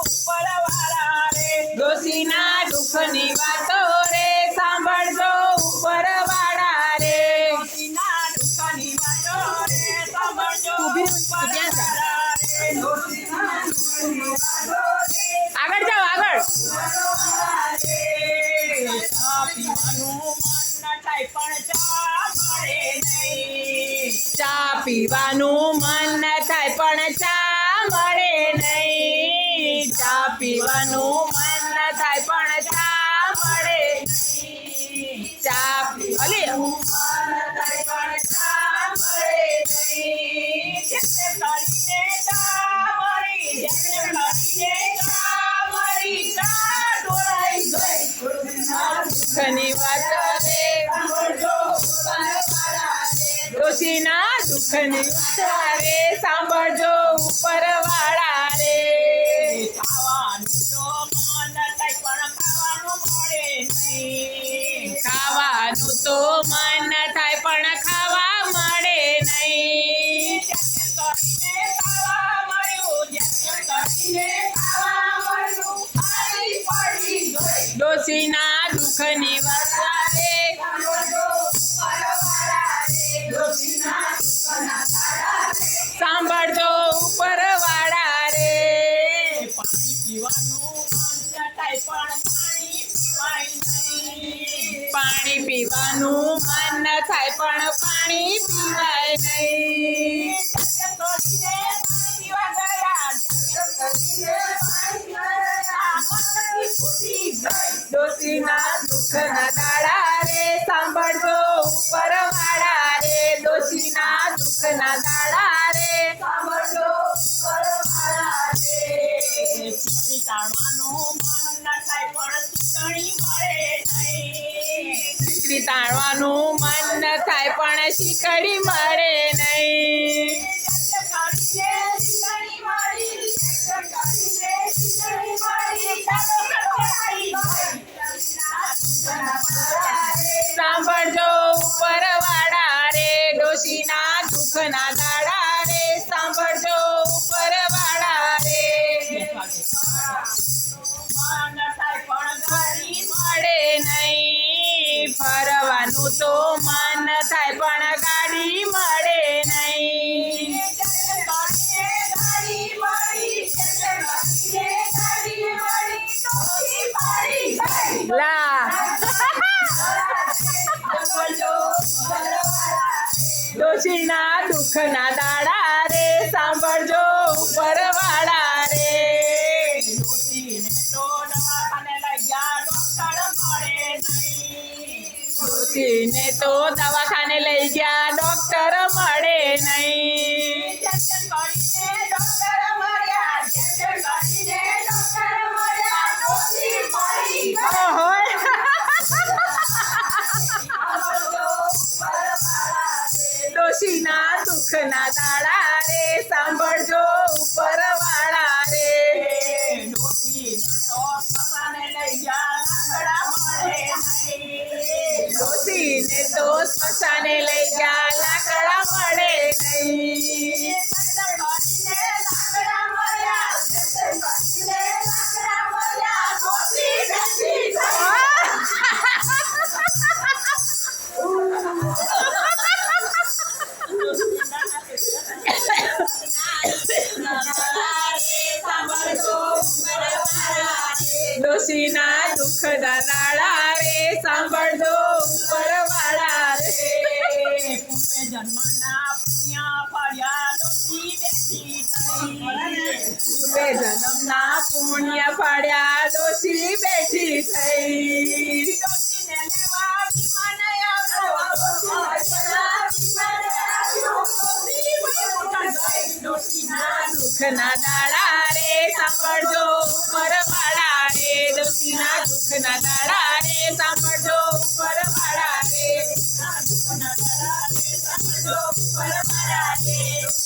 ઉપરવાળા દુઃખની વાતો રે સાંભળજો ઉપરવાળા રે ડોશીના દુઃખની વાતો રે સાંભળજો ઊભી રહો, ત્યાં જા. ઉપરવાળા રે ડોશીના દુઃખની વાતો રે આગળ જાઓ આગળ ચા પીવાનું મન ન ચા પીવાનું મન પીવાનું મન ન થાય પણ ચા મળે ચા અલે નહીં. જેને કરીને see. પીવાનું મન ન થાય પણ પાણી પીવાય નહીં ડોશીના દુઃખના દાડા શીકડી તાણવાનું મન ન થાય પણ શીખડી મળે નહીં. સાંભળજો ઉપરવાળા રે, ડોશીના દુઃખના દાડા. ફરવાનું તો મન થાય પણ ગાડી મળે નહીં. લા. ડોશીના દુઃખના દાડા ડોશીને તો દવાખાને લઈ ગયા तिने तो स्मशाने लय जाला कळा पडे नाही. दोषी ना दुःख दादा બે જન્મના પુણ્ય પાડ્યા દોશી બેઠી થઈ દોશીને લેવા વિમાને દુઃખના દાડા રે સાંભળજો પરવાળા રે દોશીના દુઃખના દાડા રે સાંભળજો પરવાળા રે દુઃખના દાડા રે સાંભળજો પરવાળા રે